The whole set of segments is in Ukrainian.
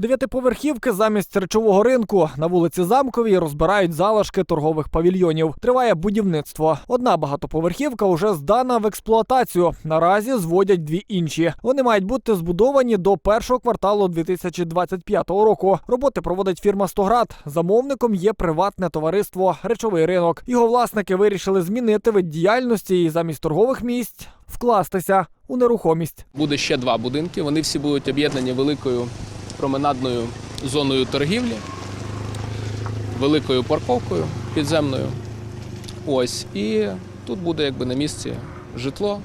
Дев'ятиповерхівки замість речового ринку на вулиці Замковій розбирають залишки торгових павільйонів. Триває будівництво. Одна багатоповерхівка вже здана в експлуатацію. Наразі зводять дві інші. Вони мають бути збудовані до першого кварталу 2025 року. Роботи проводить фірма Стоград. Замовником є приватне товариство Речовий ринок. Його власники вирішили змінити вид діяльності і замість торгових місць вкластися у нерухомість. Буде ще два будинки. Вони всі будуть об'єднані великою променадною зоною торгівлі, великою парковкою підземною. Ось. І тут буде якби на місці житло,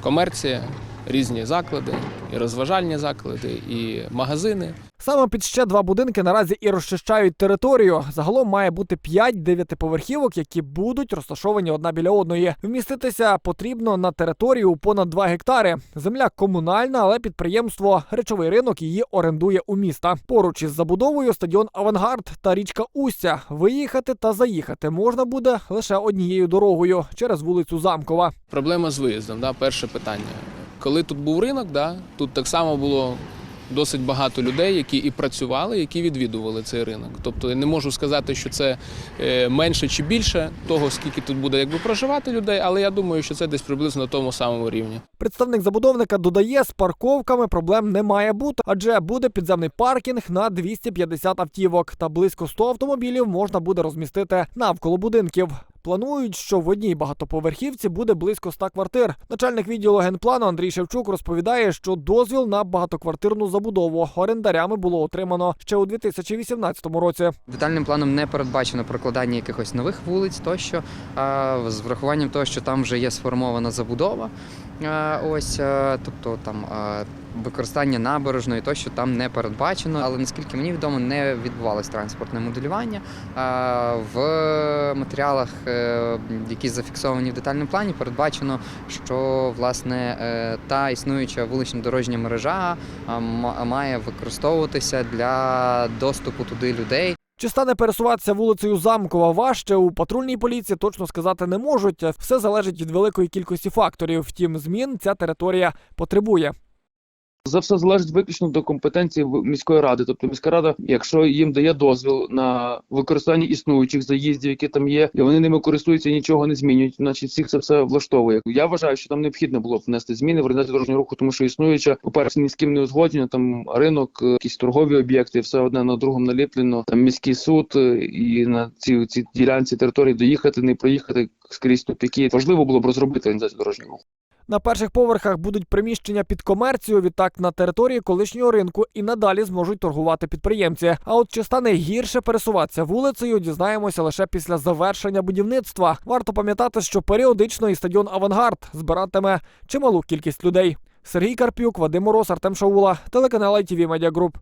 комерція, різні заклади, і розважальні заклади, і магазини. Саме під ще два будинки наразі і розчищають територію. Загалом має бути 5 дев'ятиповерхівок, які будуть розташовані одна біля одної. Вміститися потрібно на територію понад 2 гектари. Земля комунальна, але підприємство речовий ринок її орендує у міста. Поруч із забудовою стадіон Авангард та річка Устя. Виїхати та заїхати можна буде лише однією дорогою через вулицю Замкова. Проблема з виїздом, да, перше питання. Коли тут був ринок, да, тут так само було досить багато людей, які і працювали, які відвідували цей ринок. Тобто я не можу сказати, що це е, менше чи більше того, скільки тут буде якби проживати людей, але я думаю, що це десь приблизно на тому самому рівні. Представник забудовника додає, з парковками проблем не має бути, адже буде підземний паркінг на 250 автівок та близько 100 автомобілів можна буде розмістити навколо будинків. Планують, що в одній багатоповерхівці буде близько ста квартир. Начальник відділу генплану Андрій Шевчук розповідає, що дозвіл на багатоквартирну забудову орендарями було отримано ще у 2018 році. Детальним планом не передбачено прокладання якихось нових вулиць тощо, а, з врахуванням того, що там вже є сформована забудова. Ось, тобто там використання набережної тощо там не передбачено, але наскільки мені відомо, не відбувалось транспортне моделювання. В матеріалах, е, які зафіксовані в детальному плані, передбачено, що власне е, та існуюча вулична дорожня мережа має використовуватися для доступу туди людей. Чи стане пересуватися вулицею Замкова важче у патрульній поліції точно сказати не можуть. Все залежить від великої кількості факторів. Втім, змін ця територія потребує. За все залежить виключно до компетенції міської ради. Тобто міська рада, якщо їм дає дозвіл на використання існуючих заїздів, які там є, і вони ними користуються і нічого не змінюють, значить всіх це все влаштовує. Я вважаю, що там необхідно було б внести зміни в організацію дорожнього руху, тому що існуюча, по-перше, ні з ким не узгоджено, там ринок, е, якісь торгові об'єкти, все одне на другому наліплено. Там міський суд е, і на ці, ці ділянці території доїхати, не проїхати скрізь тупіки. Важливо було б розробити організацію дорожнього руху. На перших поверхах будуть приміщення під комерцію. Відтак на території колишнього ринку і надалі зможуть торгувати підприємці. А от чи стане гірше пересуватися вулицею, дізнаємося лише після завершення будівництва. Варто пам'ятати, що періодично і стадіон Авангард збиратиме чималу кількість людей. Сергій Карпюк, Вадим Мороз, Артем Шаула, телеканал ITV Media Group.